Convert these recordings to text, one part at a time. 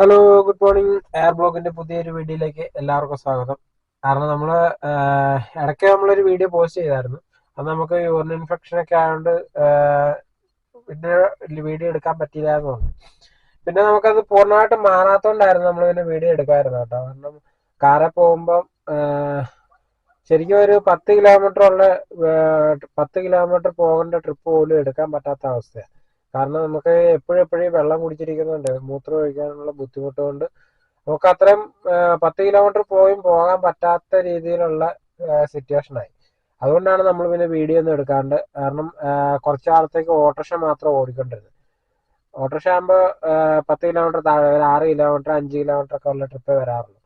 Hello good morning air ബ്ലോഗിന്റെ പുതിയൊരു വീഡിയോയിലേക്ക് എല്ലാവർക്കും സ്വാഗതം. കാരണം നമ്മൾ ഇടയ്ക്ക് നമ്മളൊരു വീഡിയോ പോസ്റ്റ് ചെയ്തായിരുന്നു. അത് നമുക്ക് യൂറിൻ ഇൻഫെക്ഷൻ ഒക്കെ ആയതുകൊണ്ട് പിന്നെ വീഡിയോ എടുക്കാൻ പറ്റിയില്ലായിരുന്നു. പിന്നെ നമുക്കത് പൂർണമായിട്ട് മാറാത്തോണ്ടായിരുന്നു നമ്മൾ പിന്നെ വീഡിയോ എടുക്കാമായിരുന്നു കേട്ടോ. കാരണം കാറിൽ പോകുമ്പം ശരിക്കും ഒരു പത്ത് കിലോമീറ്റർ ഉള്ള പത്ത് കിലോമീറ്റർ പോകേണ്ട ട്രിപ്പ് പോലും എടുക്കാൻ പറ്റാത്ത അവസ്ഥയാണ് കാരണം നമുക്ക് എപ്പോഴും എപ്പോഴും വെള്ളം കുടിച്ചിരിക്കുന്നുണ്ട്. മൂത്രം ഒഴിക്കാനുള്ള ബുദ്ധിമുട്ട് കൊണ്ട് നമുക്ക് അത്രയും പത്ത് കിലോമീറ്റർ പോയും പോകാൻ പറ്റാത്ത രീതിയിലുള്ള സിറ്റുവേഷനായി അതുകൊണ്ടാണ് നമ്മൾ പിന്നെ വീഡിയോ ഒന്നും എടുക്കാണ്ട് കാരണം കുറച്ച് കാലത്തേക്ക് ഓട്ടോറിക്ഷ മാത്രം ഓടിക്കൊണ്ടിരുന്നത്. ഓട്ടോറിക്ഷ ആകുമ്പോൾ പത്ത് കിലോമീറ്റർ താഴെ ഒരു ആറ് കിലോമീറ്റർ അഞ്ച് കിലോമീറ്റർ ഒക്കെ ഉള്ള ട്രിപ്പ് വരാറുള്ളൂ.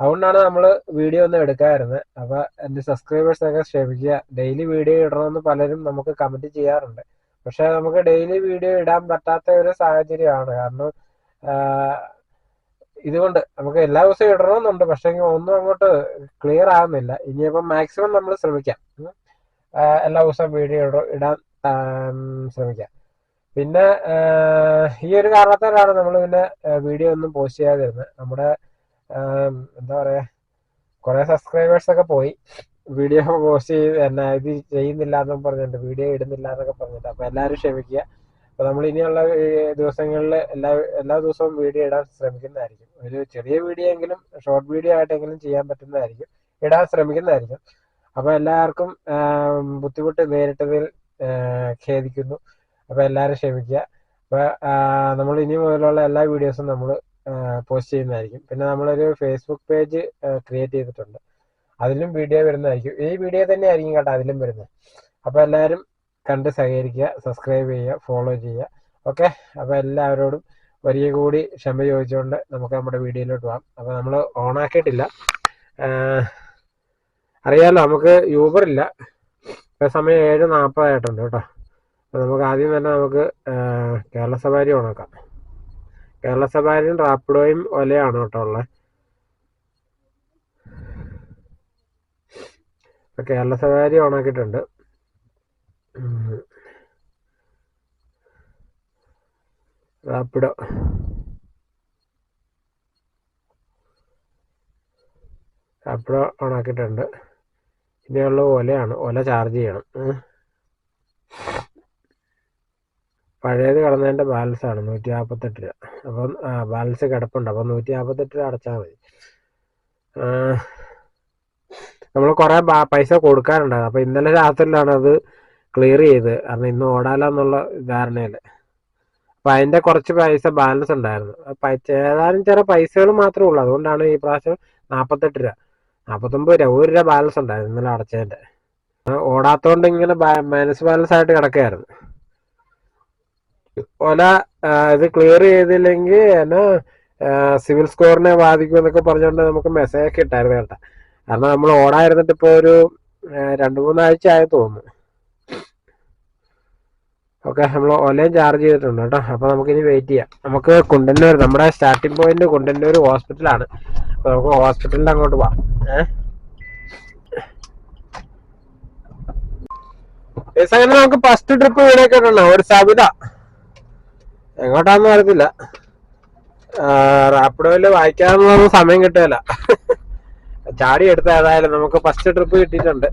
അതുകൊണ്ടാണ് നമ്മൾ വീഡിയോ ഒന്നും എടുക്കാറുണ്ട് അപ്പോൾ എന്റെ സബ്സ്ക്രൈബേഴ്സ് ഒക്കെ ക്ഷമിക്കുക. ഡെയിലി വീഡിയോ ഇടണമെന്ന് പലരും നമുക്ക് കമന്റ് ചെയ്യാറുണ്ട്. പക്ഷെ നമുക്ക് ഡെയിലി വീഡിയോ ഇടാൻ പറ്റാത്ത ഒരു സാഹചര്യമാണ്. കാരണം ഇതുകൊണ്ട് നമുക്ക് എല്ലാ ദിവസവും ഇടണമെന്നുണ്ട്. പക്ഷെ ഒന്നും അങ്ങോട്ട് ക്ലിയർ ആകുന്നില്ല ഇനിയിപ്പം മാക്സിമം നമ്മൾ ശ്രമിക്കാം. എല്ലാ ദിവസവും വീഡിയോ ഇടാൻ ശ്രമിക്കാം. പിന്നെ ഈ ഒരു കാരണത്താലാണ് നമ്മൾ പിന്നെ വീഡിയോ ഒന്നും പോസ്റ്റ് ചെയ്യാതിരുന്നത്. നമ്മുടെ എന്താ പറയാ കുറേ സബ്സ്ക്രൈബേഴ്സ് ഒക്കെ പോയി. വീഡിയോ പോസ്റ്റ് ചെയ്ത് എന്നെ ഇത് ചെയ്യുന്നില്ല എന്നും പറഞ്ഞിട്ട് വീഡിയോ ഇടുന്നില്ല എന്നൊക്കെ പറഞ്ഞിട്ട് അപ്പൊ എല്ലാവരും ക്ഷമിക്കുക. അപ്പൊ നമ്മൾ ഇനിയുള്ള ദിവസങ്ങളിൽ എല്ലാ എല്ലാ ദിവസവും വീഡിയോ ഇടാൻ ശ്രമിക്കുന്നതായിരിക്കും. ഒരു ചെറിയ വീഡിയോ എങ്കിലും ഷോർട്ട് വീഡിയോ ആയിട്ടെങ്കിലും ചെയ്യാൻ പറ്റുന്നതായിരിക്കും. ഇടാൻ ശ്രമിക്കുന്നതായിരിക്കും. അപ്പൊ എല്ലാവർക്കും ബുദ്ധിമുട്ട് നേരിട്ടതിൽ ഖേദിക്കുന്നു. അപ്പൊ എല്ലാവരും ക്ഷമിക്കുക. അപ്പൊ നമ്മൾ ഇനി മുതലുള്ള എല്ലാ വീഡിയോസും നമ്മൾ പോസ്റ്റ് ചെയ്യുന്നതായിരിക്കും. പിന്നെ നമ്മളൊരു ഫേസ്ബുക്ക് പേജ് ക്രിയേറ്റ് ചെയ്തിട്ടുണ്ട്. അതിലും വീഡിയോ വരുന്നതായിരിക്കും. ഈ വീഡിയോ തന്നെ ആയിരിക്കും കേട്ടോ അതിലും വരുന്നത്. അപ്പോൾ എല്ലാവരും കണ്ട് സഹകരിക്കുക സബ്സ്ക്രൈബ് ചെയ്യുക ഫോളോ ചെയ്യുക. ഓക്കെ അപ്പോൾ എല്ലാവരോടും വലിയ കൂടി ക്ഷമ ചോദിച്ചുകൊണ്ട് നമുക്ക് നമ്മുടെ വീഡിയോയിലോട്ട് പോകാം. അപ്പോൾ നമ്മൾ ഓണാക്കിയിട്ടില്ല അറിയാലോ നമുക്ക് യൂബർ ഇല്ല. ഇപ്പോൾ സമയം ഏഴ് നാൽപ്പതായിട്ടുണ്ട് കേട്ടോ. അപ്പോൾ നമുക്ക് ആദ്യം തന്നെ നമുക്ക് കേരള സവാരി ഓണാക്കാം കേരള സവാരിയും റാപ്പിഡോയും ഒലയാണ് കേട്ടോ ഉള്ളത് കേരള സവാരി ഓണാക്കിയിട്ടുണ്ട് റാപ്പിഡോ. റാപ്പിഡോ ഓണാക്കിയിട്ടുണ്ട് ഇനിയുള്ള ഒലയാണ് ഒല ചാർജ് ചെയ്യണം. പഴയത് കടന്നതിന്റെ ബാലൻസ് ആണ് നൂറ്റി നാൽപ്പത്തെട്ട് രൂപ. അപ്പം ബാലൻസ് കിടപ്പുണ്ട്. അപ്പം നൂറ്റി നാൽപ്പത്തെട്ട് രൂപ അടച്ചാൽ മതി. നമ്മൾ കുറേ പൈസ കൊടുക്കാനുണ്ടായിരുന്നു. അപ്പോൾ ഇന്നലെ രാത്രിയിലാണ് അത് ക്ലിയർ ചെയ്ത്. കാരണം ഇന്ന് ഓടാലെന്നുള്ള ധാരണയിൽ അപ്പോൾ അതിന്റെ കുറച്ച് പൈസ ബാലൻസ് ഉണ്ടായിരുന്നു. ഏതാനും ചില പൈസകൾ മാത്രമേ ഉള്ളൂ. അതുകൊണ്ടാണ് ഈ പ്രാവശ്യം നാൽപ്പത്തെട്ട് രൂപ. നാൽപ്പത്തൊമ്പത് രൂപ ഒരു രൂപ ബാലൻസ് ഉണ്ടായിരുന്നു ഇന്നലെ അടച്ചതിന്റെ ഓടാത്തോണ്ട് ഇങ്ങനെ മൈനസ് ബാലൻസ് ആയിട്ട് കിടക്കുകയായിരുന്നു ഓല ഇത് ക്ലിയർ ചെയ്തില്ലെങ്കിൽ എന്നാ സിവിൽ സ്കോറിനെ ബാധിക്കും എന്നൊക്കെ പറഞ്ഞുകൊണ്ട് നമുക്ക് മെസ്സേജ് ഒക്കെ ഇട്ടായിരുന്നു കേട്ടോ. കാരണം നമ്മൾ ഓടായിരുന്നിട്ട് ഇപ്പോൾ ഒരു രണ്ട് മൂന്നാഴ്ച ആയി തോന്നുന്നു. ഓക്കെ നമ്മൾ ഒലയും ചാർജ് ചെയ്തിട്ടുണ്ട് കേട്ടോ. അപ്പോൾ നമുക്കിനി വെയിറ്റ് ചെയ്യാം. നമുക്ക് കുണ്ടന്നൂർ നമ്മുടെ സ്റ്റാർട്ടിംഗ് പോയിന്റ് കുണ്ടന്നൂർ ഹോസ്പിറ്റലാണ് അപ്പോൾ നമുക്ക് ഹോസ്പിറ്റലിൽ അങ്ങോട്ട് പോവാം. നമുക്ക് ഫസ്റ്റ് ട്രിപ്പ് ഇവിടേക്ക് ഉണ്ടോ ഒരു സവിത. എങ്ങോട്ടാന്ന് അറിയത്തില്ല. റാപ്പിഡോയിൽ വായിക്കാനൊന്നും സമയം കിട്ടുകയില്ല. ചാടി എടുത്ത ഏതായാലും നമുക്ക് ഫസ്റ്റ് ട്രിപ്പ് കിട്ടിയിട്ടുണ്ട്.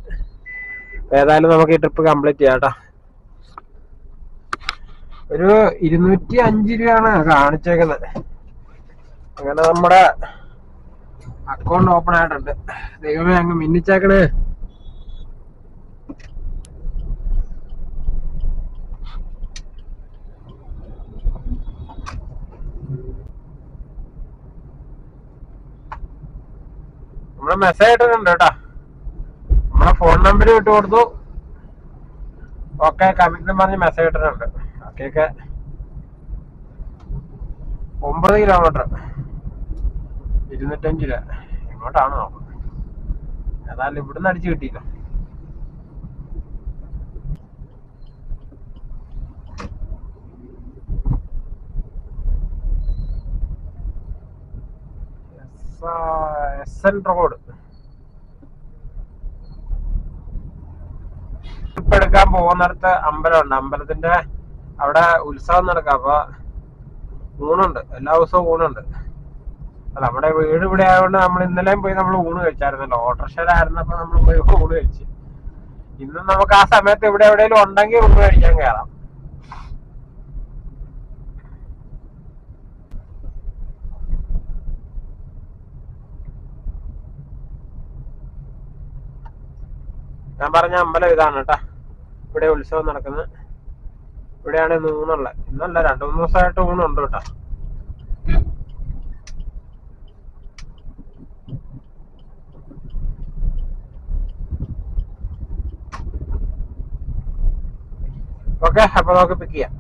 ഏതായാലും നമുക്ക് ഈ ട്രിപ്പ് കംപ്ലീറ്റ് ചെയ്യാം കേട്ടോ. ഒരു ഇരുന്നൂറ്റി അഞ്ച് രൂപയാണ് കാണിച്ചേക്കുന്നത്. അങ്ങനെ നമ്മുടെ അക്കൗണ്ട് ഓപ്പൺ ആയിട്ടുണ്ട്. ദൈവമേ അങ്ങ് മിന്നിച്ചേക്കണേ. നമ്മൾ മെസ്സേജ് ഇട്ടിട്ടുണ്ട് കേട്ടാ. നമ്മളെ ഫോൺ നമ്പർ ഇട്ട് കൊടുത്തു. ഓക്കെ കമ്മിറ്റ് പറഞ്ഞ് മെസ്സേജ് ഇട്ടിട്ടുണ്ട്. ഓക്കെ ഒമ്പത് കിലോമീറ്റർ ഇരുന്നൂറ്റഞ്ച് രൂപ. എങ്ങോട്ടാണ് നോക്കുന്നത്? ഏതായാലും ഇവിടുന്ന് അടിച്ചു കിട്ടിയില്ല. എസ് എൻ റോഡ് എടുക്കാൻ പോകുന്നിടത്ത് അമ്പലമുണ്ട്. അമ്പലത്തിന്റെ അവിടെ ഉത്സവം നടക്കാം. അപ്പൊ ഊണുണ്ട്. എല്ലാ ദിവസവും ഊണുണ്ട്. നമ്മുടെ വീട് ഇവിടെ ആയതുകൊണ്ട് നമ്മൾ ഇന്നലെയും പോയി നമ്മൾ ഊണ് കഴിച്ചായിരുന്നല്ലോ. ഓട്ടോറിക്ഷയിലായിരുന്നപ്പോ നമ്മൾ പോയി ഊണ് കഴിച്ചു. ഇന്നും നമുക്ക് ആ സമയത്ത് ഇവിടെ എവിടെയെങ്കിലും ഉണ്ടെങ്കിൽ ഊണ് കഴിക്കാൻ കയറാം. ഞാൻ പറഞ്ഞ അമ്പലം ഇതാണ് കേട്ടാ. ഇവിടെ ഉത്സവം നടക്കുന്നത്. ഇവിടെയാണ് ഇന്ന് ഊണുള്ളത്. ഇന്നല്ല രണ്ടു മൂന്ന് ദിവസമായിട്ട് ഊണുണ്ട് കേട്ടോ. ഓക്കെ അപ്പൊ നമുക്ക് പിക്ക് ചെയ്യാം.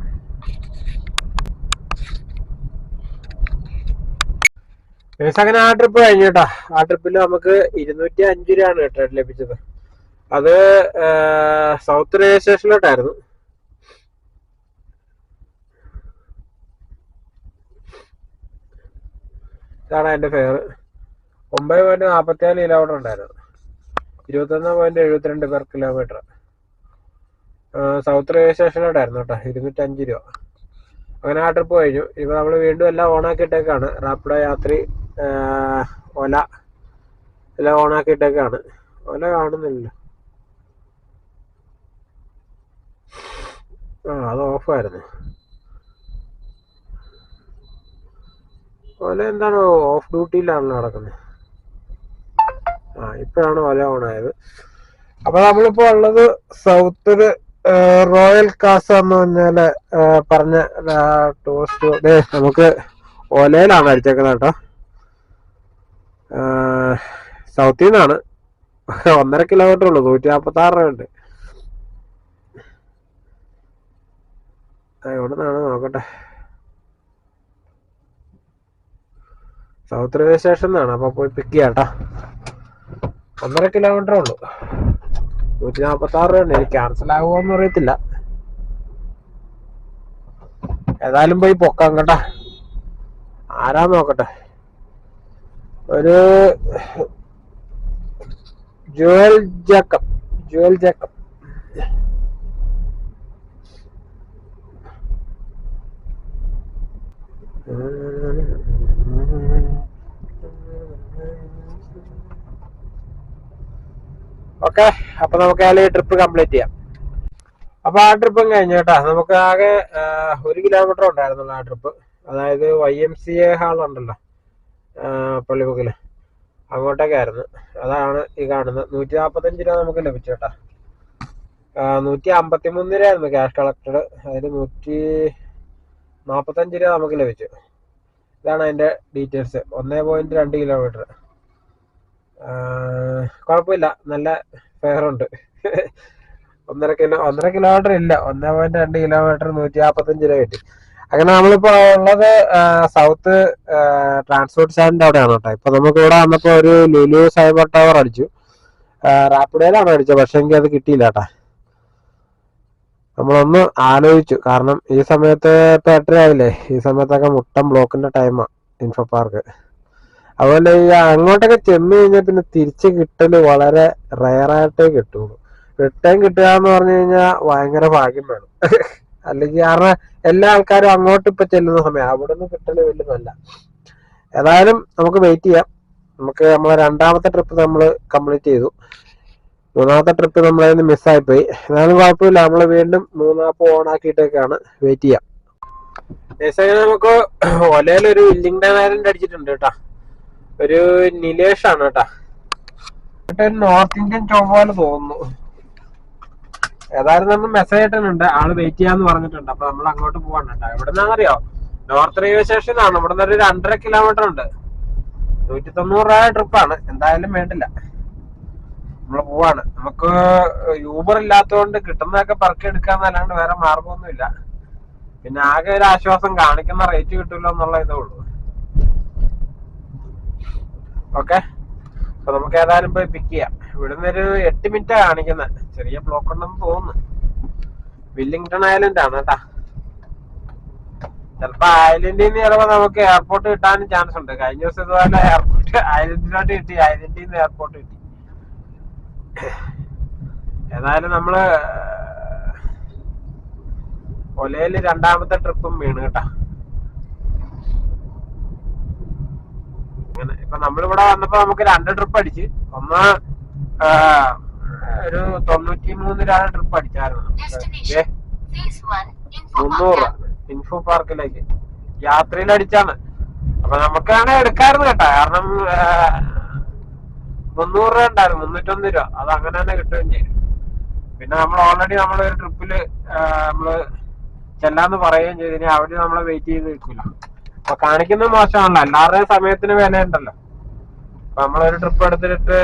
അങ്ങനെ ആ ട്രിപ്പ് കഴിഞ്ഞു കേട്ടോ. ആ ട്രിപ്പിൽ നമുക്ക് ഇരുന്നൂറ്റി അഞ്ച് രൂപയാണ് കേട്ടോ ലഭിച്ചത്. അത് സൗത്ത് റെയിൽവേ സ്റ്റേഷനിലോട്ടായിരുന്നു ഇതാണ് അതിന്റെ ഫെയർ ഒമ്പത് പോയിന്റ് നാൽപ്പത്തിനാല് കിലോമീറ്റർ ഉണ്ടായിരുന്നു. ഇരുപത്തൊന്ന് പോയിന്റ് എഴുപത്തിരണ്ട് പെർ കിലോമീറ്റർ സൗത്ത് റെയിൽവേ സ്റ്റേഷനിലോട്ടായിരുന്നു കേട്ടോ. ഇരുന്നൂറ്റഞ്ച് രൂപ. അങ്ങനെ ആ ട്രിപ്പ് കഴിഞ്ഞു. ഇപ്പൊ നമ്മൾ വീണ്ടും എല്ലാം ഓണാക്കിയിട്ടേക്കാണ്. റാപ്പിഡോ യാത്രി ഒല എല്ലാം ഓണാക്കിയിട്ടേക്കാണ്. ഒല കാണുന്നില്ലല്ലോ. ആ അത് ഓഫായിരുന്നു. ഒല എന്താണോ ഓഫ് ഡ്യൂട്ടിയിലാണ് നടക്കുന്നത്. ആ ഇപ്പോഴാണ് ഒല ഓണായത്. അപ്പൊ നമ്മളിപ്പോ ഉള്ളത് സൗത്ത് റോയൽ കാസ എന്ന് പറഞ്ഞാൽ പറഞ്ഞ ടൂറിസ്റ്റ് നമുക്ക് ഒലയിലാണ് അടിച്ചേക്കുന്നത് കേട്ടോ. സൗത്തിൽ നിന്നാണ് ഒന്നര കിലോമീറ്റർ ഉള്ളൂ നൂറ്റി നാൽപ്പത്തി ആറ് രൂപ ഉണ്ട്. എവിടെ നിന്നാണ് നോക്കട്ടെ. സൗത്ത് റെയിൽവേ സ്റ്റേഷൻ എന്നാണ് അപ്പൊ പോയി പിക്ക് ചെയ്യാട്ടാ ഒന്നര കിലോമീറ്റർ ഉള്ളൂ. നൂറ്റി നാൽപ്പത്തി ആറ് രൂപ എനിക്ക് ക്യാൻസൽ ആകുമോന്ന് അറിയത്തില്ല. ഏതായാലും പോയി പൊക്കാം കേട്ടാ. ആരാ നോക്കട്ടെ. ഒരു Jewel Jacob. Jewel Jacob. Okay അപ്പൊ നമുക്ക് അതിൽ ട്രിപ്പ് കംപ്ലീറ്റ് ചെയ്യാം. അപ്പൊ ആ ട്രിപ്പ് കഴിഞ്ഞു കേട്ടാ. നമുക്ക് ആകെ ഒരു കിലോമീറ്റർ ഉണ്ടായിരുന്നുള്ളൂ ആ ട്രിപ്പ്. അതായത് Y M C A hall ഉണ്ടല്ലോ പള്ളിമുക്കിൽ. അങ്ങോട്ടേക്കായിരുന്നു അതാണ് ഈ കാണുന്നത്. നൂറ്റി നാൽപ്പത്തഞ്ച് രൂപ നമുക്ക് ലഭിച്ചു കേട്ടാ. നൂറ്റി അമ്പത്തി മൂന്ന് രൂപയായിരുന്നു ക്യാഷ് കളക്റ്റഡ് അതിൽ നൂറ്റി നാൽപ്പത്തഞ്ച് രൂപ നമുക്ക് ലഭിച്ചു. ഇതാണ് അതിന്റെ ഡീറ്റെയിൽസ് ഒന്നേ പോയിന്റ് രണ്ട് കിലോമീറ്റർ കുഴപ്പമില്ല. നല്ല ഫെയറുണ്ട് ഒന്നര കിലോ ഒന്നര കിലോമീറ്റർ ഇല്ല. ഒന്നേ പോയിന്റ് രണ്ട് കിലോമീറ്റർ നൂറ്റി നാൽപ്പത്തഞ്ച് രൂപ കിട്ടി. അങ്ങനെ നമ്മളിപ്പോ ഉള്ളത് സൗത്ത് ട്രാൻസ്പോർട്ട് സ്റ്റാൻഡിന്റെ അവിടെയാണ് കേട്ടോ. ഇപ്പൊ നമുക്ക് ഇവിടെ വന്നപ്പോൾ ഒരു ലുലു സൈബർ ടവർ അടിച്ചു. റാപ്പിഡോയിലാണ് അടിച്ചത്. പക്ഷെ എനിക്ക് അത് കിട്ടിയില്ല കേട്ടാ. നമ്മളൊന്ന് ആലോചിച്ചു. കാരണം ഈ സമയത്ത് ഇപ്പൊ എട്ടരയായില്ലേ ഈ സമയത്തൊക്കെ മുട്ടം ബ്ലോക്കിന്റെ ടൈമാണ് ഇൻഫോ പാർക്ക് അതുപോലെ ഈ അങ്ങോട്ടൊക്കെ ചെന്ന് കഴിഞ്ഞാൽ പിന്നെ തിരിച്ച് കിട്ടൽ വളരെ റയറായിട്ടേ കിട്ടുള്ളൂ. റിട്ടേൺ കിട്ടുക എന്ന് പറഞ്ഞു കഴിഞ്ഞാൽ ഭയങ്കര ഭാഗ്യം വേണം. അല്ലെങ്കിൽ കാരണം എല്ലാ ആൾക്കാരും അങ്ങോട്ട് ഇപ്പൊ ചെല്ലുന്ന സമയം അവിടെ നിന്ന് കിട്ടൽ വലിയ നല്ല ഏതായാലും നമുക്ക് വെയിറ്റ് ചെയ്യാം. നമുക്ക് നമ്മളെ രണ്ടാമത്തെ ട്രിപ്പ് നമ്മൾ കംപ്ലീറ്റ് ചെയ്തു. മൂന്നാമത്തെ ട്രിപ്പ് നമ്മളെ നിന്ന് മിസ്സായിപ്പോയി എന്നാലും കുഴപ്പമില്ല. നമ്മൾ വീണ്ടും മൂന്നാപ്പ് ഓൺ ആക്കിയിട്ടൊക്കെയാണ് വെയിറ്റ് ചെയ്യാം. ഏകദേശം നമുക്ക് വില്ലിംഗ് ഐലൻഡ് അടിച്ചിട്ടുണ്ട് കേട്ടാ. ഒരു നിലേഷ് ആണ് കേട്ടാ നോർത്ത് ഇന്ത്യൻ ചോപ്പ് തോന്നുന്നു. ഏതായാലും നമ്മൾ മെസ്സേജ് ഇട്ടിട്ടുണ്ട്. ആൾ വെയിറ്റ് ചെയ്യാന്ന് പറഞ്ഞിട്ടുണ്ട്. അപ്പൊ നമ്മൾ അങ്ങോട്ട് പോവാണ് കേട്ടോ. എവിടെന്നാണെന്നറിയോ? നോർത്ത് റെയിൽവേ സ്റ്റേഷനാണ് ഇവിടെ നിന്ന് ഒരു രണ്ടര കിലോമീറ്റർ ഉണ്ട്. നൂറ്റി തൊണ്ണൂറ് രൂപ ട്രിപ്പാണ് എന്തായാലും വേണ്ടില്ല. നമ്മൾ നമുക്ക് യൂബർ ഇല്ലാത്തതുകൊണ്ട് കിട്ടുന്നതൊക്കെ പറക്കി എടുക്കാന്നല്ലാണ്ട് വേറെ മാർഗമൊന്നുമില്ല. പിന്നെ ആകെ ഒരു ആശ്വാസം കാണിക്കുന്ന റേറ്റ് കിട്ടില്ല എന്നുള്ള ഇതേ ഉള്ളൂ. ഓക്കെ അപ്പൊ നമുക്ക് ഏതായാലും പോയി പിക്ക് ചെയ്യാം. ഇവിടുന്ന് ഒരു എട്ട് മിനിറ്റാ കാണിക്കുന്നത് ചെറിയ ബ്ലോക്ക് ഉണ്ടെന്ന് തോന്നുന്നു. വില്ലിംഗ്ടൺ ഐലൻഡ് ആണ് കേട്ടാ. ചിലപ്പോ ഐലൻഡിൽ നിന്ന് ചിലപ്പോ നമുക്ക് എയർപോർട്ട് കിട്ടാനും ചാൻസ് ഉണ്ട്. കഴിഞ്ഞ ദിവസം ഇതുപോലെ എയർപോർട്ട് ഐലൻഡിലോട്ട് കിട്ടി. ഐലൻഡിൽ നിന്ന് എയർപോർട്ട് കിട്ടി. ഏതായാലും നമ്മൾ ഒലയിൽ രണ്ടാമത്തെ ട്രിപ്പും വീണ് കേട്ടാ. അങ്ങനെ ഇപ്പൊ നമ്മളിവിടെ വന്നപ്പോ നമുക്ക് രണ്ട് ട്രിപ്പ് അടിച്ച്. ഒന്ന് ഒരു തൊണ്ണൂറ്റി മൂന്ന് രൂപ ട്രിപ്പ് അടിച്ചായിരുന്നു ഏ, Phase 1, info മുന്നൂറ് ഇൻഫോ പാർക്കിലേക്ക് യാത്രയിൽ അടിച്ചാണ് അപ്പൊ നമുക്കാണ് എടുക്കാറുണ്ട് കേട്ടാ. കാരണം മുന്നൂറ് രൂപ ഉണ്ടായിരുന്നു മുന്നൂറ്റൊന്ന് രൂപ. അത് അങ്ങനെ തന്നെ കിട്ടുകയും ചെയ്യും പിന്നെ നമ്മൾ ഓൾറെഡി നമ്മൾ ട്രിപ്പിൽ നമ്മൾ ചെല്ലാന്ന് പറയുകയും ചെയ്തു. ഇനി അവിടെ നമ്മളെ വെയിറ്റ് ചെയ്ത് നിൽക്കില്ല. അപ്പൊ കാണിക്കുന്നത് മോശമാണല്ലോ. എല്ലാവരുടെയും സമയത്തിന് വില ഉണ്ടല്ലോ അപ്പൊ നമ്മളൊരു ട്രിപ്പ് എടുത്തിട്ട്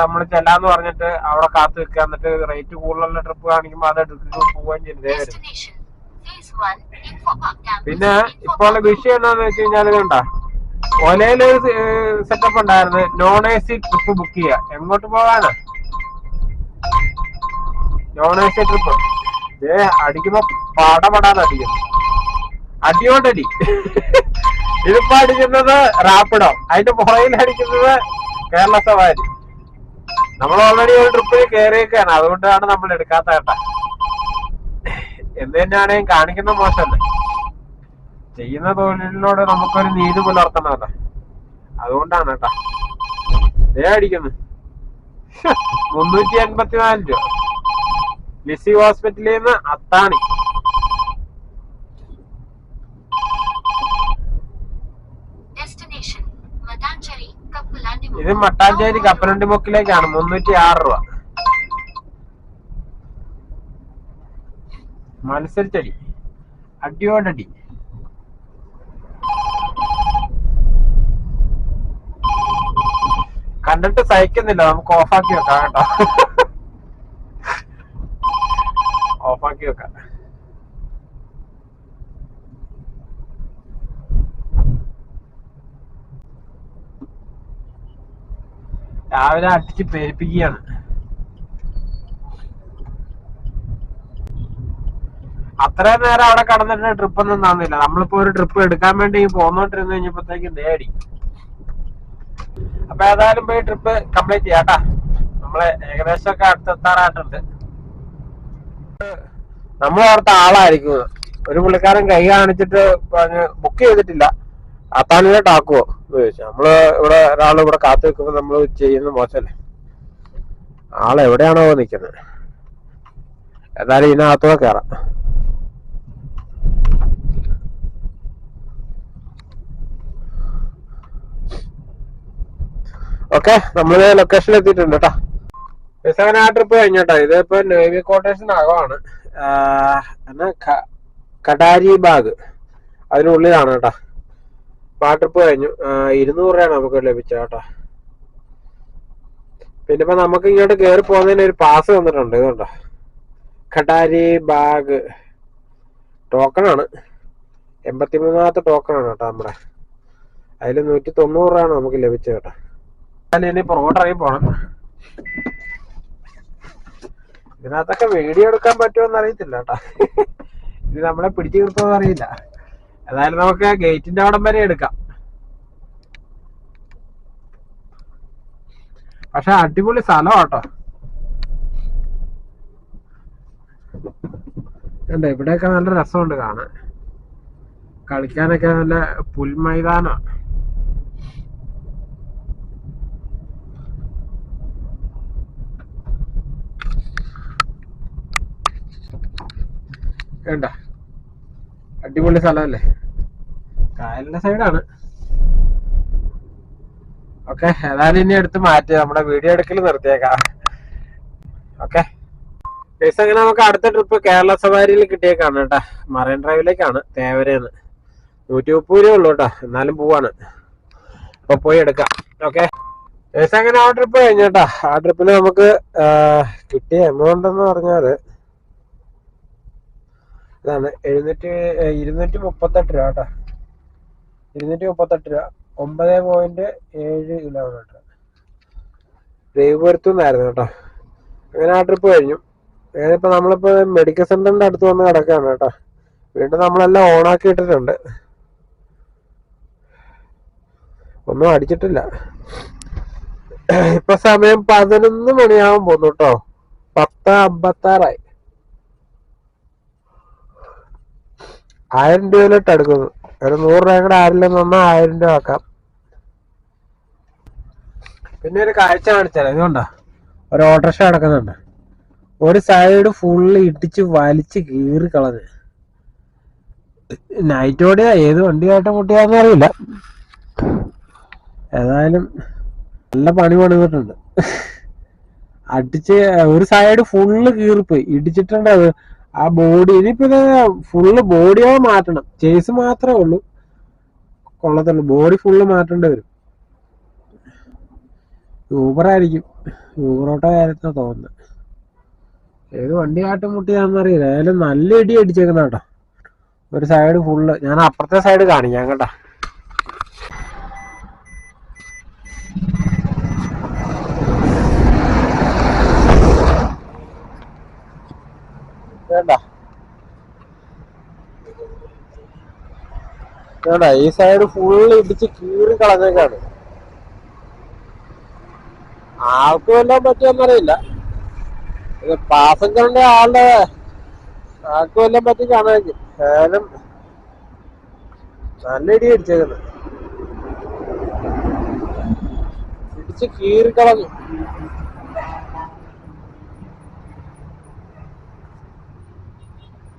നമ്മൾ ചെല്ലാന്ന് പറഞ്ഞിട്ട് അവിടെ കാത്തു നിൽക്കുക. എന്നിട്ട് റേറ്റ് കൂടുതലുള്ള ട്രിപ്പ് കാണിക്കുമ്പോൾ അത് എടുത്തിട്ട് പോവുകയും ചെയ്തു. വരും. Destination. Phase 1, info park campus. പിന്നെ ഇപ്പോൾ വിഷയം എന്താന്ന് വെച്ച് കഴിഞ്ഞാൽ കണ്ട ഒലയിൽ സെറ്റപ്പ് ഉണ്ടായിരുന്നു non A C trip book ചെയ്യുക എങ്ങോട്ട് പോകാനാ? നോൺ എ സി ട്രിപ്പ് ഏ അടിക്കുമ്പോ പടപടാന്ന് അടിക്കും അടിയോണ്ടടി. ഇതിപ്പോ അടിക്കുന്നത് റാപ്പിഡോ. അതിന്റെ പുറകിൽ അടിക്കുന്നത് കേരള സവാരി. നമ്മൾ ഓൾറെഡി ഒരു ട്രിപ്പിൽ കയറിയൊക്കെയാണ് അതുകൊണ്ടാണ് നമ്മൾ എടുക്കാത്ത കേട്ടാ. എന്ത് തന്നെയാണെങ്കിലും കാണിക്കുന്ന മോശമല്ലേ. ചെയ്യുന്ന തൊഴിലിനോട് നമുക്കൊരു നീതി പുലർത്തണം പുലർത്തണമല്ലോ അതുകൊണ്ടാണ് കേട്ടാ ദേ അടിക്കുന്നു. മുന്നൂറ്റി എൺപത്തിനാല് രൂപ. ലിസി ഹോസ്പിറ്റലിൽ നിന്ന് അത്താണി. ഇത് മട്ടാഞ്ചേരി കപ്പലണ്ടി മുക്കിലേക്കാണ് മുന്നൂറ്റി ആറ് രൂപ. മത്സരിച്ചടി. അടിയോടടി. കണ്ടിട്ട് സഹിക്കുന്നില്ല. നമുക്ക് ഓഫാക്കി വെക്കാം കേട്ടോ. ഓഫാക്കി വെക്കാം. രാവിലെ അടിച്ച് പേരിപ്പിക്കുകയാണ് അത്രയും നേരം അവിടെ കടന്നിട്ട് ട്രിപ്പ് ഒന്നും തന്നില്ല നമ്മളിപ്പോ ഒരു ട്രിപ്പ് എടുക്കാൻ വേണ്ടി പോന്നോണ്ടിരുന്ന് കഴിഞ്ഞപ്പോഴത്തേക്കും നേടി അപ്പൊ ഏതായാലും പോയി ട്രിപ്പ് കംപ്ലീറ്റ് ചെയ്യാട്ടാ. നമ്മളെ ഏകദേശം ഒക്കെ അടുത്തെത്താറായിട്ടുണ്ട് നമ്മൾ ഓർത്ത ആളായിരിക്കും. ഒരു പുള്ളിക്കാരൻ കൈ കാണിച്ചിട്ട് ബുക്ക് ചെയ്തിട്ടില്ല. അത്താനെ ടാക്കുവോ ചോദിച്ചു നമ്മൾ ഇവിടെ ഒരാൾ ഇവിടെ കാത്തു വെക്കുമ്പോ നമ്മൾ ചെയ്യുന്ന മോശമല്ലേ? ആളെവിടെയാണോ നിക്കുന്നത്? ഏതായാലും ഇതിനകത്തോടെ കയറാം ഓക്കെ നമ്മൾ ലൊക്കേഷനിൽ എത്തിയിട്ടുണ്ട് കേട്ടോ സെവൻ ആ ട്രിപ്പ് കഴിഞ്ഞോട്ടോ. ഇപ്പൊ നേവി ക്വാർട്ടേഴ്സിനകമാണ് ക- കടാരി ബാഗ്. അതിനുള്ളിലാണ് കേട്ടോ ആ ട്രിപ്പ് കഴിഞ്ഞു. ഇരുന്നൂറ് രൂപയാണ് നമുക്ക് ലഭിച്ചത് കേട്ടോ പിന്നെ ഇപ്പൊ നമുക്ക് ഇങ്ങോട്ട് കയറി പോകുന്നതിന് ഒരു പാസ് തന്നിട്ടുണ്ട്. ഇതുണ്ടോ? കടാരി ബാഗ് ടോക്കണാണ് എൺപത്തിമൂന്നാമത്തെ ടോക്കണാണ് കേട്ടോ നമ്മുടെ. അതിൽ നൂറ്റി തൊണ്ണൂറ് രൂപയാണ് നമുക്ക് ലഭിച്ചത് കേട്ടോ ഞാൻ ഇനി പുറകോട്ട് ആയി പോണം. ഇതിനകത്തൊക്കെ വീഡിയോ എടുക്കാൻ പറ്റുമോന്ന് അറിയത്തില്ല കേട്ടോ. ഇത് നമ്മളെ പിടിച്ചു നിർത്തുമെന്ന് അറിയില്ല. ഏതായാലും നമുക്ക് ഗേറ്റിന്റെ അവിടം വരെ എടുക്കാം. പക്ഷെ അടിപൊളി സ്ഥലം കേട്ടോ. ഇവിടെയൊക്കെ നല്ല രസമുണ്ട് കാണാൻ. കളിക്കാനൊക്കെ നല്ല പുൽമൈതാനം വേണ്ട അടിപൊളി സ്ഥലമല്ലേ? കായലിന്റെ സൈഡാണ്. ഓക്കെ ഏതായാലും ഇനി എടുത്ത് മാറ്റി. നമ്മുടെ വീഡിയോ എടുക്കൽ നിർത്തിയേക്കാം. ഓക്കെ. പൈസ അങ്ങനെ നമുക്ക് അടുത്ത ട്രിപ്പ് കേരള സവാരിയിൽ കിട്ടിയേക്കാണ് കേട്ടാ. മറൈൻ ഡ്രൈവിലേക്കാണ് തേവരേന്ന്. നൂറ്റി മുപ്പത് ഉള്ളൂ കേട്ടോ. എന്നാലും പോവാണ്. അപ്പൊ പോയി എടുക്കാം. ഓക്കെ. പൈസ അങ്ങനെ ആ ട്രിപ്പ് കഴിഞ്ഞേട്ടാ ആ ട്രിപ്പിൽ നമുക്ക് കിട്ടിയ എമൗണ്ട് എന്ന് പറഞ്ഞാൽ ഇതാണ്. എഴുന്നൂറ്റി ഇരുന്നൂറ്റി മുപ്പത്തെട്ട് രൂപ കേട്ടോ. ഇരുന്നൂറ്റി മുപ്പത്തെട്ട് രൂപ. ഒമ്പത് പോയിന്റ് ഏഴ് കിലോമീറ്റർ ദേവപുരത്തു നിന്നായിരുന്നു കേട്ടോ. അങ്ങനെ ആ ട്രിപ്പ് കഴിഞ്ഞു. അങ്ങനെ ഇപ്പൊ നമ്മളിപ്പോ മെഡിക്കൽ സെന്ററിന്റെ അടുത്ത് വന്ന് കിടക്കാണ് കേട്ടോ. വീണ്ടും നമ്മളെല്ലാം ഓണാക്കി ഇട്ടിട്ടുണ്ട്. ഒന്നും അടിച്ചിട്ടില്ല. ഇപ്പൊ സമയം പതിനൊന്ന് മണിയാവാൻ പോന്നു കേട്ടോ. പത്ത് അമ്പത്താറായി. ആയിരം രൂപയിലോട്ട് അടുക്കുന്നു ഒരു നൂറ് രൂപ കൂടെ ആരില്ലെന്ന് വന്നാൽ ആയിരം രൂപ ആക്കാം. പിന്നെ ഒരു കാഴ്ച കാണിച്ചാൽ ഇതുകൊണ്ടാ ഒരു ഓട്ടോറിക്ഷ കിടക്കുന്നുണ്ട് ഒരു സൈഡ് ഫുള്ള് ഇടിച്ച് വലിച്ച് കീറി കളഞ്ഞ്. നൈറ്റ് ഓടിയാ ഏത് വണ്ടിയായിട്ട് മുട്ടിയാന്ന് അറിയില്ല. ഏതായാലും നല്ല പണി പണിതിട്ടുണ്ട്. അടിച്ച് ഒരു സൈഡ് ഫുള്ള് കീറിപ്പോയി. ഇടിച്ചിട്ടുണ്ട് അത്. ആ ബോഡി ഇനിയിപ്പോ ഇത് ഫുള്ള് ബോഡിയോ മാറ്റണം. ചേസ് മാത്രമേ ഉള്ളൂ. കൊള്ളത്തുള്ളൂ ബോഡി ഫുള്ള് മാറ്റേണ്ടി വരും. യൂബറായിരിക്കും യൂബറോട്ടോ ആയിരുന്നു തോന്നുന്നത്. ഏത് വണ്ടി കാട്ടും മുട്ടിയാന്നറിയില്ല ഏതായാലും നല്ല ഇടി അടിച്ചേക്കുന്ന കേട്ടോ. ഒരു സൈഡ് ഫുള്ള് ഞാൻ അപ്പുറത്തെ സൈഡ് കാണിക്കാം കേട്ടോ വേണ്ട വേണ്ട ഈ സൈഡ് ഫുള്ള് ഇടിച്ച് കീറി കളഞ്ഞേക്കാണ്. ആൾക്ക് വല്ലതും പറ്റിയെന്നറിയില്ല ഇത് പാസഞ്ചറിന്റെ ആളുടെ ആൾക്ക് വല്ലതും പറ്റി കാണാൻ ഏതായാലും നല്ല ഇടി അടിച്ചേക്കുന്നത് ഇടിച്ച് കീറി കളഞ്ഞു.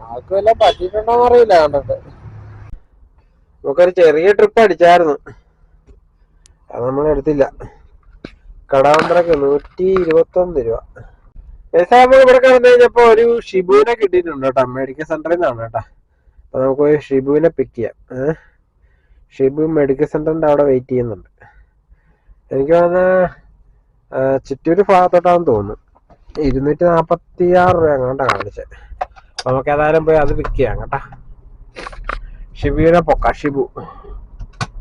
ആൾക്ക് വല്ലതും പറ്റിയിട്ടുണ്ടോന്നറിയില്ല കണ്ടിട്ട്. നമുക്കൊരു ചെറിയ ട്രിപ്പ് അടിച്ചായിരുന്നു. അത് നമ്മൾ എടുത്തില്ല. കടാമ്പറക്ക് നൂറ്റി ഇരുപത്തൊന്ന് രൂപ നമ്മൾ ഇവിടെ കിടന്നു കഴിഞ്ഞപ്പോ ഒരു ഷിബുവിനെ കിട്ടിയിട്ടുണ്ട് കേട്ടോ. മെഡിക്കൽ സെന്ററിൽ നിന്നാണ് കേട്ടോ. അപ്പൊ നമുക്ക് ഒരു ഷിബുവിനെ പിക്ക് ചെയ്യാം. ഏഹ് ഷിബു മെഡിക്കൽ സെന്ററിന്റെ അവിടെ വെയിറ്റ് ചെയ്യുന്നുണ്ട്. എനിക്ക് തോന്നുന്ന ചിറ്റൂര് ഭാഗത്തോട്ടാന്ന് തോന്നുന്നു. ഇരുന്നൂറ്റി നാപ്പത്തി ആറ് രൂപ അങ്ങോട്ടാണ് കാണിച്ചത് നമുക്ക് ഏതായാലും പോയി അത് പിക്ക് ചെയ്യാം കേട്ടാ. ഷിബുവിനെ പൊക്ക ഷിബു.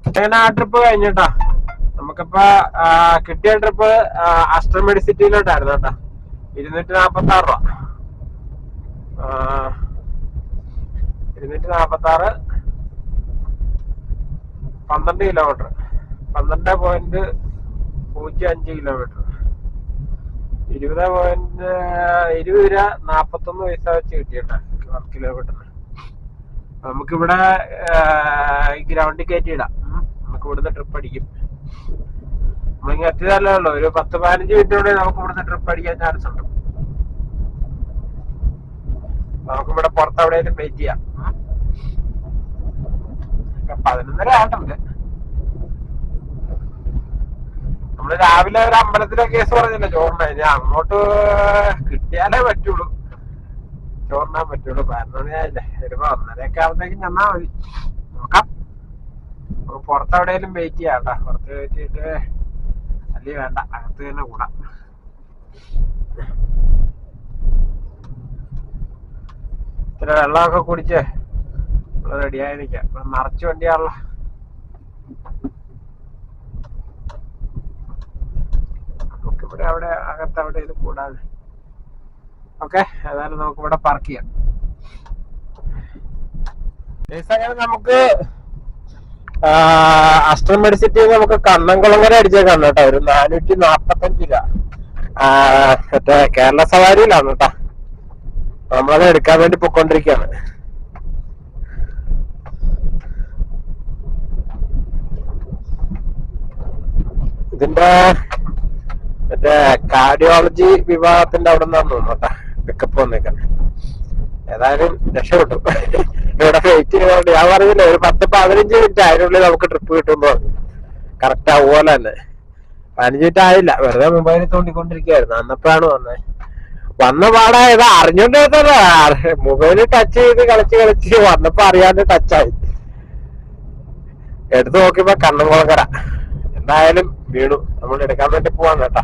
അങ്ങനെ ആ ട്രിപ്പ് കഴിഞ്ഞിട്ടാ? നമുക്കിപ്പോ കിട്ടിയ ട്രിപ്പ് അസ്റ്റർമെഡി സിറ്റിയിലോട്ടായിരുന്നു കേട്ടോ ഇരുന്നൂറ്റി നാപ്പത്തി ആറ് രൂപ. ഇരുന്നൂറ്റി നാപ്പത്തി ആറ് പന്ത്രണ്ട് കിലോമീറ്റർ പന്ത്രണ്ട് പോയിന്റ് പൂജ്യം അഞ്ച് കിലോമീറ്റർ ഇരുപത് പോയിന്റ് ഇരുപത് രൂപ നാപ്പത്തൊന്ന് പൈസ വെച്ച് കിട്ടിയിട്ടാ കിലോമീറ്ററിന് നമുക്കിവിടെ ഗ്രൗണ്ടിൽ കയറ്റി ഇടാം. നമുക്ക് ഇവിടുന്ന് ട്രിപ്പ് അടിക്കും. നമ്മളിങ്ങ എത്തിയതല്ലേ ഒരു പത്ത് പതിനഞ്ച് മിനിറ്റോടെ നമുക്ക് ഇവിടുന്ന് ട്രിപ്പ് അടിക്കാൻ ചാൻസ് ഉണ്ട്. നമുക്ക് ഇവിടെ പുറത്ത് അവിടെ വെയിറ്റ് ചെയ്യാം. പതിനൊന്നര ആട്ടുണ്ട് നമ്മൾ രാവിലെ ഒരു അമ്പലത്തിലെ കേസ് പറഞ്ഞില്ല ചോറിനെ? ഞാൻ അങ്ങോട്ട് കിട്ടിയാലേ പറ്റുള്ളൂ. ചോറിനാൻ പറ്റുള്ളൂ. പതിനൊന്ന് ഒരു വരുമ്പോ ഒന്നരയൊക്കെ ആവുമ്പത്തേക്കും ചെന്നാ മതി. നോക്കാം. പുറത്തെവിടെയെങ്കിലും പുറത്ത് വെയിറ്റ് ചെയ്യാം കേട്ടോ. പുറത്ത് വെയിറ്റ് ചെയ്തിട്ട് അല്ലേ വേണ്ട. അകത്ത് തന്നെ കൂടാം. ഇത്ര വെള്ളമൊക്കെ കുടിച്ച് റെഡിയായി നിൽക്കാം നിറച്ച് വണ്ടിയാണല്ലോ. നമുക്കിവിടെ അവിടെ അകത്ത് അവിടെ ഇത് കൂടാതെ ഓക്കെ ഏതായാലും നമുക്ക് ഇവിടെ പാർക്ക് ചെയ്യാം. നമുക്ക് അസ്ട്രം മെഡിസിറ്റി നമുക്ക് കണ്ണംകുളം വരെ അടിച്ചേക്കാണ് കേട്ടോ. ഒരു നാനൂറ്റി നാപ്പത്തഞ്ച് രൂപ മറ്റേ കേരള സവാരിയിലാണ് കേട്ടോ. നമ്മളത് എടുക്കാൻ വേണ്ടി പൊക്കോണ്ടിരിക്കുകയാണ് ഇതിന്റെ മറ്റേ കാർഡിയോളജി വിഭാഗത്തിന്റെ അവിടെ നിന്നാണ് തോന്നുന്നു കേട്ടാ. പിക്കപ്പ് വന്നേക്കാണ് ഏതായാലും രക്ഷപ്പെട്ടു. ഇവിടെ വെയിറ്റ് ചെയ്തോണ്ട് ഞാൻ പറഞ്ഞില്ല ഒരു പത്ത് പതിനഞ്ച് മിനിറ്റ് അതിനുള്ളിൽ നമുക്ക് ട്രിപ്പ് കിട്ടും പറഞ്ഞു. കറക്റ്റ് ആവുപോലെ തന്നെ. പതിനഞ്ച് മിനിറ്റ് ആയില്ല. വെറുതെ മൊബൈലിൽ തോണ്ടിക്കൊണ്ടിരിക്കുകയായിരുന്നു അന്നപ്പോഴാണ് വന്നത് വന്ന പാടാ ഇത് അറിഞ്ഞോണ്ടല്ല മൊബൈലിൽ ടച്ച് ചെയ്ത് കളിച്ച് കളിച്ച് വന്നപ്പോ അറിയാണ്ട് ടച്ചായി എടുത്തു നോക്കിയപ്പോ കണ്ണൻകുളങ്ങര എന്തായാലും വീണു. നമ്മൾ എടുക്കാൻ വേണ്ടി പോവാൻ കേട്ടാ.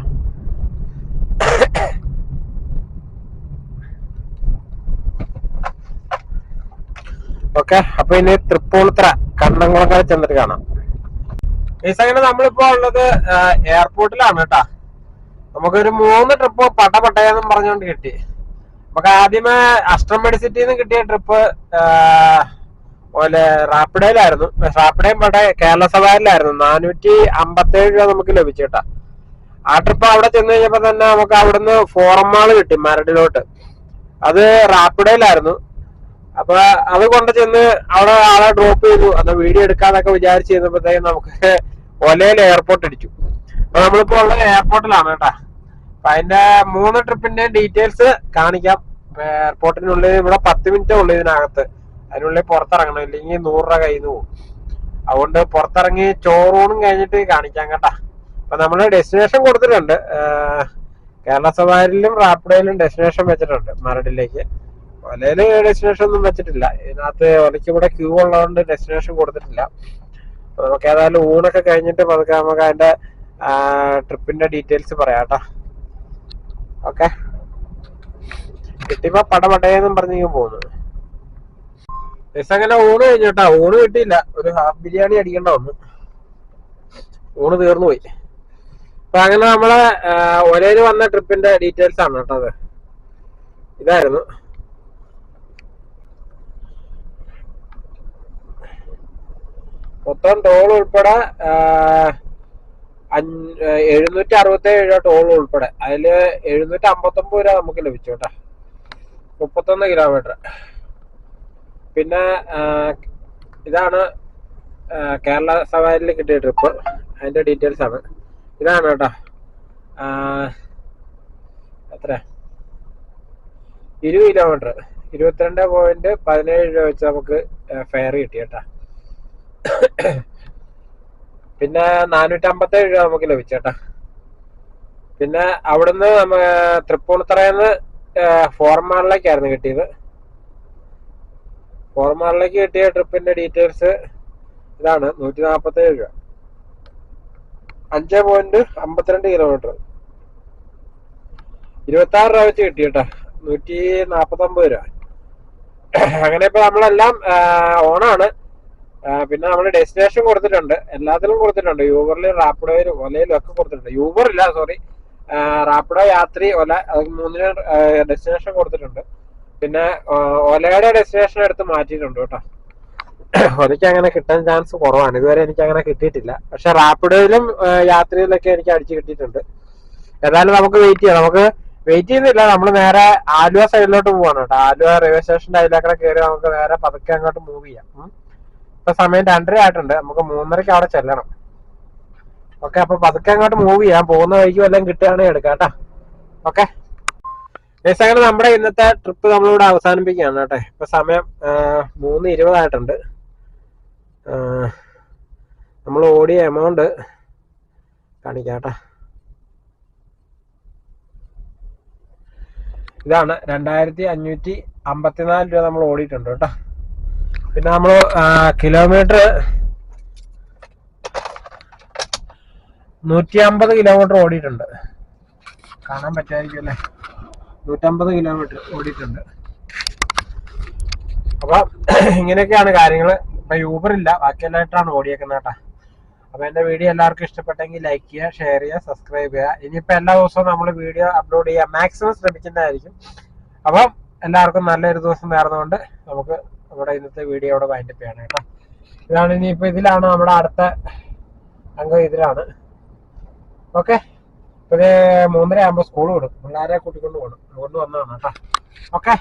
ഓക്കെ? അപ്പൊ ഇനി തൃപ്പൂണിത്തറ കണ്ണംകുളങ്ങര ചെന്നിട്ട് കാണാം. ഈ അങ്ങനെ നമ്മളിപ്പോ ഉള്ളത് എയർപോർട്ടിലാണ് കേട്ടാ. നമുക്കൊരു മൂന്ന് ട്രിപ്പ് പട്ടപട്ടയെന്നും പറഞ്ഞുകൊണ്ട് കിട്ടി. നമുക്ക് ആദ്യമേ അഷ്ടം മെഡിസിറ്റിന്ന് കിട്ടിയ ട്രിപ്പ് പോലെ റാപ്പിഡയിലായിരുന്നു റാപ്പിഡയും പട്ട കേരള സവാരിലായിരുന്നു നാനൂറ്റി അമ്പത്തേഴ് രൂപ നമുക്ക് ലഭിച്ചു കേട്ടാ. ആ ട്രിപ്പ് അവിടെ ചെന്ന് കഴിഞ്ഞപ്പോ തന്നെ നമുക്ക് അവിടുന്ന് ഫോറം മാൾ കിട്ടി മരടിലോട്ട്. അത് റാപ്പിഡയിലായിരുന്നു അപ്പൊ അത് കൊണ്ട് ചെന്ന് അവിടെ ആളെ ഡ്രോപ്പ് ചെയ്തു. അത് വീഡിയോ എടുക്കാന്നൊക്കെ വിചാരിച്ച് ചെയ്തപ്പോഴത്തേക്കും നമുക്ക് ഒലയിൽ എയർപോർട്ട് അടിച്ചു അപ്പൊ നമ്മളിപ്പോ ഉള്ളത് എയർപോർട്ടിലാണ് കേട്ടാ. അപ്പൊ അതിന്റെ മൂന്ന് ട്രിപ്പിന്റെ ഡീറ്റെയിൽസ് കാണിക്കാം. എയർപോർട്ടിനുള്ളിൽ ഇവിടെ പത്ത് മിനിറ്റേ ഉള്ളു ഇതിനകത്ത്. അതിനുള്ളിൽ പുറത്തിറങ്ങണം. ഇല്ലെങ്കിൽ നൂറ് രൂപ കയ്യിൽ നിന്ന് പോകും. അതുകൊണ്ട് പുറത്തിറങ്ങി ചോറൂണും കഴിഞ്ഞിട്ട് കാണിക്കാം കേട്ടാ. അപ്പൊ നമ്മൾ ഡെസ്റ്റിനേഷൻ കൊടുത്തിട്ടുണ്ട്. കേരള സവാരിയിലും റാപ്പിഡയിലും ഡെസ്റ്റിനേഷൻ വെച്ചിട്ടുണ്ട് മരടിലേക്ക്. ഒലയിൽ ഡെസ്റ്റിനേഷൻ ഒന്നും വെച്ചിട്ടില്ല. ഇതിനകത്ത് ഒലയ്ക്ക് ഇവിടെ ക്യൂ ഉള്ളതുകൊണ്ട് ഡെസ്റ്റിനേഷൻ കൊടുത്തിട്ടില്ല. നമുക്ക് ഏതായാലും ഊണൊക്കെ കഴിഞ്ഞിട്ട് പതുക്കെ നമുക്ക് അതിന്റെ ട്രിപ്പിന്റെ ഡീറ്റെയിൽസ് പറയാം കേട്ടോ. ഓക്കെ കിട്ടിയപ്പോ പടപടയെന്നും പറഞ്ഞു പോകുന്നു ദിവസം അങ്ങനെ ഊണ് കഴിഞ്ഞു കേട്ടോ. ഊണ് കിട്ടിയില്ല. ഒരു ഹാഫ് ബിരിയാണി അടിക്കണ്ട വന്നു. ഊണ് തീർന്നു പോയി. അപ്പൊ അങ്ങനെ നമ്മളെ ഒരേൽ വന്ന ട്രിപ്പിന്റെ ഡീറ്റെയിൽസ് ആണ് കേട്ടോ അത്. ഇതായിരുന്നു. മൊത്തം ടോൾ ഉൾപ്പെടെ എഴുന്നൂറ്റി അറുപത്തി ഏഴ് രൂപ ടോൾ ഉൾപ്പെടെ. അതിൽ എഴുന്നൂറ്റി അമ്പത്തി ഒമ്പത് രൂപ നമുക്ക് ലഭിച്ചു കേട്ടോ. മുപ്പത്തൊന്ന് കിലോമീറ്റർ പിന്നെ ഇതാണ് കേരള സവാരിയിൽ കിട്ടിയ ട്രിപ്പ് അതിന്റെ ഡീറ്റെയിൽസ് ആണ്. ഇതാണ് കേട്ടോ. എത്ര ഇരുപത് കിലോമീറ്റർ ഇരുപത്തിരണ്ട് പോയിന്റ് പതിനേഴ് രൂപ വെച്ച് നമുക്ക് ഫെയർ കിട്ടി കേട്ടാ. പിന്നെ നാനൂറ്റി അമ്പത്തേഴ് രൂപ നമുക്ക് ലഭിച്ചേട്ടാ. പിന്നെ അവിടുന്ന് നമ്മ തൃപ്പൂണിത്തറയിൽ ഫോർമാളിലേക്കായിരുന്നു കിട്ടിയത്. ഫോർമാളിലേക്ക് കിട്ടിയ ട്രിപ്പിന്റെ ഡീറ്റെയിൽസ് ഇതാണ് നൂറ്റി നാപ്പത്തേഴ് രൂപ. അഞ്ച് പോയിന്റ് അമ്പത്തിരണ്ട് കിലോമീറ്റർ. ഇരുപത്തി ആറ് രൂപ വെച്ച് കിട്ടി കേട്ടോ നൂറ്റി നാപ്പത്തി ഒമ്പത് രൂപ. അങ്ങനെ ഇപ്പൊ നമ്മളെല്ലാം ഓണാണ്. പിന്നെ നമ്മൾ ഡെസ്റ്റിനേഷൻ കൊടുത്തിട്ടുണ്ട്. എല്ലാത്തിലും കൊടുത്തിട്ടുണ്ട്. യൂബറിലും റാപ്പിഡോയിലും ഒലയിലും ഒക്കെ കൊടുത്തിട്ടുണ്ട്. യൂബർ ഇല്ല സോറി റാപ്പിഡോ യാത്രി ഒല അത് മൂന്നിന് ഡെസ്റ്റിനേഷൻ കൊടുത്തിട്ടുണ്ട്. പിന്നെ ഒലയുടെ ഡെസ്റ്റിനേഷൻ എടുത്ത് മാറ്റിയിട്ടുണ്ട് കേട്ടോ. ഒലയ്ക്ക് അങ്ങനെ കിട്ടാൻ ചാൻസ് കുറവാണ്. ഇതുവരെ എനിക്ക് അങ്ങനെ കിട്ടിയിട്ടില്ല. പക്ഷെ റാപ്പിഡോയിലും യാത്രയിലൊക്കെ എനിക്ക് അടിച്ച് കിട്ടിയിട്ടുണ്ട്. ഏതായാലും നമുക്ക് വെയിറ്റ് ചെയ്യാം. നമുക്ക് വെയിറ്റ് ചെയ്യുന്നില്ല. നമ്മൾ നേരെ ആലുവ സൈഡിലോട്ട് പോവാണ് കേട്ടോ. ആലുവ റെയിൽവേ സ്റ്റേഷന്റെ അതിലേക്കൂടെ കയറി നമുക്ക് നേരെ പതുക്കെ അങ്ങോട്ട് മൂവ് ചെയ്യാം. ഇപ്പൊ സമയം രണ്ടര ആയിട്ടുണ്ട്. നമുക്ക് മൂന്നരക്ക് അവിടെ ചെല്ലണം. ഓക്കെ അപ്പൊ പതുക്കെ അങ്ങോട്ട് മൂവ് ചെയ്യാം. പോകുന്ന വഴിക്ക് വല്ലതും കിട്ടുകയാണെങ്കിൽ എടുക്കാം കേട്ടോ. ഓക്കെ അങ്ങനെ നമ്മുടെ ഇന്നത്തെ ട്രിപ്പ് നമ്മളിവിടെ അവസാനിപ്പിക്കുകയാണ് കേട്ടെ. ഇപ്പൊ സമയം മൂന്ന് ഇരുപതായിട്ടുണ്ട്. നമ്മൾ ഓടിയ എമൗണ്ട് കാണിക്കാം ഇതാണ് രണ്ടായിരത്തി അഞ്ഞൂറ്റി അമ്പത്തിനാല് രൂപ നമ്മൾ ഓടിയിട്ടുണ്ട് കേട്ടോ. പിന്നെ നമ്മൾ കിലോമീറ്റർ നൂറ്റി അമ്പത് കിലോമീറ്റർ ഓടിയിട്ടുണ്ട്. കാണാൻ പറ്റായിരിക്കും അല്ലേ? നൂറ്റമ്പത് കിലോമീറ്റർ ഓടിയിട്ടുണ്ട്. അപ്പൊ ഇങ്ങനെയൊക്കെയാണ് കാര്യങ്ങൾ ഇപ്പൊ യൂബർ ഇല്ല. ബാക്കിയെല്ലായിട്ടാണ് ഓടിയേക്കുന്നത് കേട്ടാ. അപ്പൊ എന്റെ വീഡിയോ എല്ലാവർക്കും ഇഷ്ടപ്പെട്ടെങ്കിൽ ലൈക്ക് ചെയ്യുക ഷെയർ ചെയ്യുക സബ്സ്ക്രൈബ് ചെയ്യുക. ഇനിയിപ്പോ എല്ലാ ദിവസവും നമ്മൾ വീഡിയോ അപ്ലോഡ് ചെയ്യുക. മാക്സിമം ശ്രമിക്കുന്നതായിരിക്കും. അപ്പം എല്ലാവർക്കും നല്ലൊരു ദിവസം നേർന്നുകൊണ്ട് നമുക്ക് നമ്മുടെ ഇന്നത്തെ വീഡിയോ ഇവിടെ വൈൻഡപ്പ് ചെയ്യണം കേട്ടോ. ഇതാണ് ഇനിയിപ്പോ ഇതിലാണ് നമ്മുടെ അടുത്ത അംഗം ഇതിലാണ്. ഓക്കെ ഇപ്പൊ ഇത് മൂന്നര ആകുമ്പോ സ്കൂൾ വിടും. പിള്ളേരെ കൂട്ടിക്കൊണ്ട് പോകണം അതുകൊണ്ട് വന്നതാണ് കേട്ടോ. ഓക്കെ